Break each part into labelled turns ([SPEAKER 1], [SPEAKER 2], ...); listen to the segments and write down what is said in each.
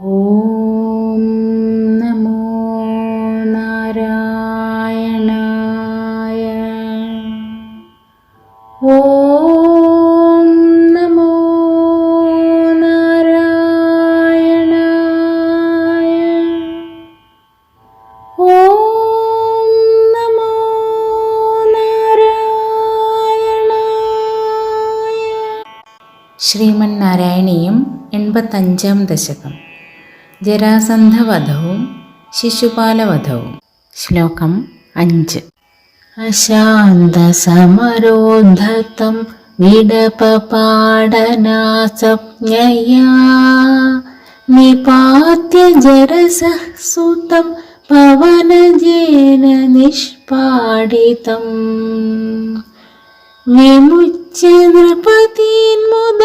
[SPEAKER 1] ഓം നമോ നാരായണായ. ഓം നമോ നാരായണായ. ഓം നമോ നാരായണായ. ശ്രീമൻ നാരായണീയം എൺപത്തഞ്ചാം ദശകം. ജരാസന്ധവധവും ശിശുപാലവധവും. ശ്ലോകം അഞ്ച്. അശാന്തസമരോദ്ധതം വിടപപാടനാസജ്ഞയാ. നിപാത്യ ജരസഃ സുതം പവനജേന നിഷ്പാടിതം. വിമുച്യ നൃപതീന്മുദ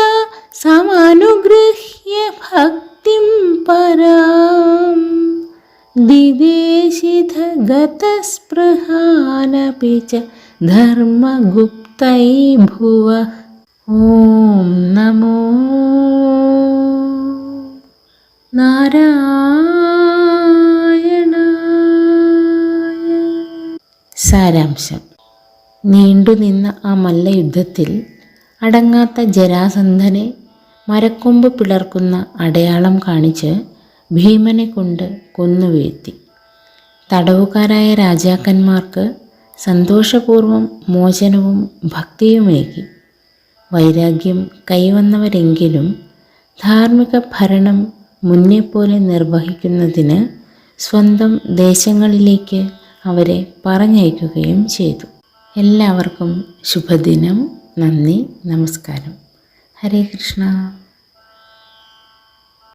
[SPEAKER 1] സമനുഗൃഹ്യ ഭക്തിം പരാം. दिदेशिधगतस्पृहानपि च धर्मगुप्तै ഭുവ. ഓം നമോ നാരായണായ. സാരാംശം. നീണ്ടുനിന്ന ആ മല്ലയുദ്ധത്തിൽ അടങ്ങാത്ത ജരാസന്ധനെ മരക്കൊമ്പ് പിളർക്കുന്ന അടയാളം കാണിച്ച് ഭീമനെ കൊണ്ട് കൊന്നുവീഴ്ത്തി തടവുകാരായ രാജാക്കന്മാർക്ക് സന്തോഷപൂർവം മോചനവും ഭക്തിയുമേകി. വൈരാഗ്യം കൈവന്നവരെങ്കിലും ധാർമ്മിക ഭരണം മുന്നെപ്പോലെ നിർവഹിക്കുന്നതിന് സ്വന്തം ദേശങ്ങളിലേക്ക് അവരെ പറഞ്ഞയക്കുകയും ചെയ്തു. എല്ലാവർക്കും ശുഭദിനം. നന്ദി. നമസ്കാരം. ഹരേ കൃഷ്ണ.